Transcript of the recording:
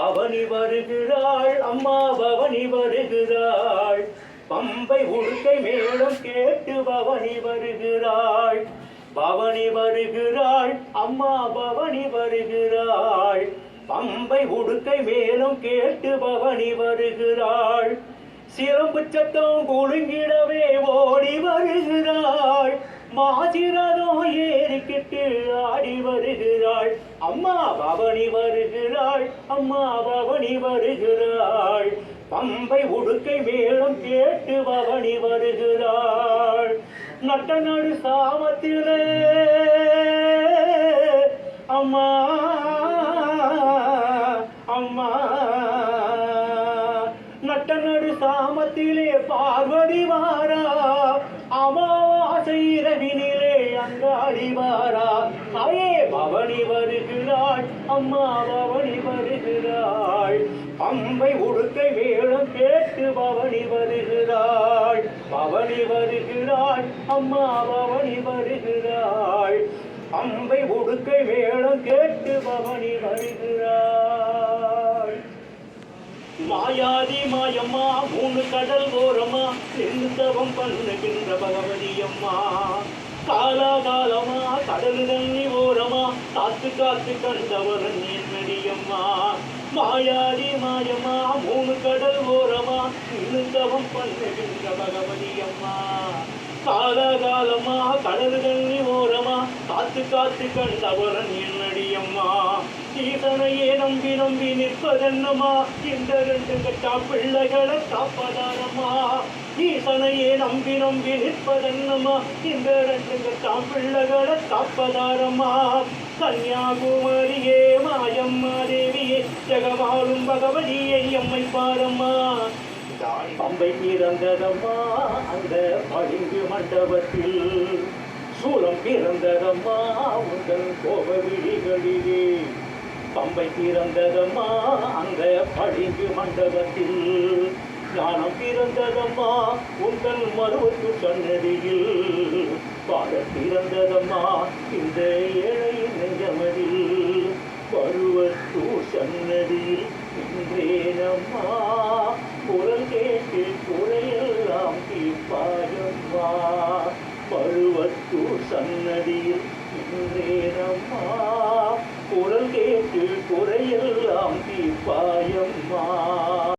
பவனி வருகிறாள் அம்மா பவனி வருகிறாள். பம்பை உடுக்கை மேலும் கேட்டு பவனி வருகிறாள். பவனி வருகிறாள் அம்மா பவனி வருகிறாள். பம்பை உடுக்கை மேலும் கேட்டு பவனி வருகிறாள். சிலம்பு சத்தம் குலுங்கிடவே ஓடி வருகிறாள். மாசிரதோ ஏறிக்கிட்டு ஆடி வருகிறாள். அம்மா பவனி வருகிறாள். அம்மா பவனி வருகிறாள். பம்பை உடுக்கை மேலும் கேட்டு பவனி வருகிறாள். நட்ட நடு சாமத்திலே அம்மா அம்மா. நட்ட நடு சாமத்திலே பார்வதி வாரா. அமாவாசை இரவினிலே அங்காடி வாரா. அயே பவனி வரு அம்மா வருகிறாள் அம்பை உடுக்கை மேளம் கேட்டு பவனி வருகிறாள் பவனி வருகிறாள் அம்மா பவனி வருகிறாள் அம்பை உடுக்கை மேளம் கேட்டு பவனி வருகிறாள் மாயாதி மாயம்மா மூணு கடல் ஓரமா நின்று தவம் பண்ணுகின்ற பகவதி அம்மா காலாகாலமா கடல் தண்ணி காத்து காத்து கண்டவர் என்னடியம்மா மாயாடி மாயம்மா மூணு கடல் ஓரமா நின்று பண்ணுகின்ற பகவதி அம்மா காலகாலமா கடல் தண்ணி ஓரமா காத்து காத்து கண்டவரன் என்னடியம்மா ஈசனையே நம்பி நம்பி நிற்பதென்னமா? இந்த ரெண்டு கட்டா பிள்ளைகளை காப்பதானம்மா? ஈசனையே நம்பி நம்பி நிற்பதென்னமா இந்த ரெண்டு கட்டா பிள்ளைகளை காப்பதாரம்மா. கன்னியாகுமரியே மாயம்மா தேவியே ஜெகமாலும் பகவதியை எம்மை பாரம்மா. பம்பை பிறந்ததம்மா அந்த பளிங்கு மண்டபத்தில். சூலம் பிறந்ததம்மா உங்கள் கோப விழிகளிலே பம்பை பிறந்ததம்மா அந்த பளிங்கு மண்டபத்தில். ஞானம் பிறந்ததம்மா உங்கள் மருவத்து சன்னதியில். பாட பிறந்ததம்மா இந்த ஏழையின் நெஞ்சமதில். பருவத்தூர் சன்னதியில் இன்றேனம்மா குரல் கேட்டு குறையெல்லாம் தீர்ப்பாயம்மா. பருவத்தூர் சன்னதியில் இன்றேனம்மா குரல் கேட்டு குறையெல்லாம் தீர்ப்பாயம்மா.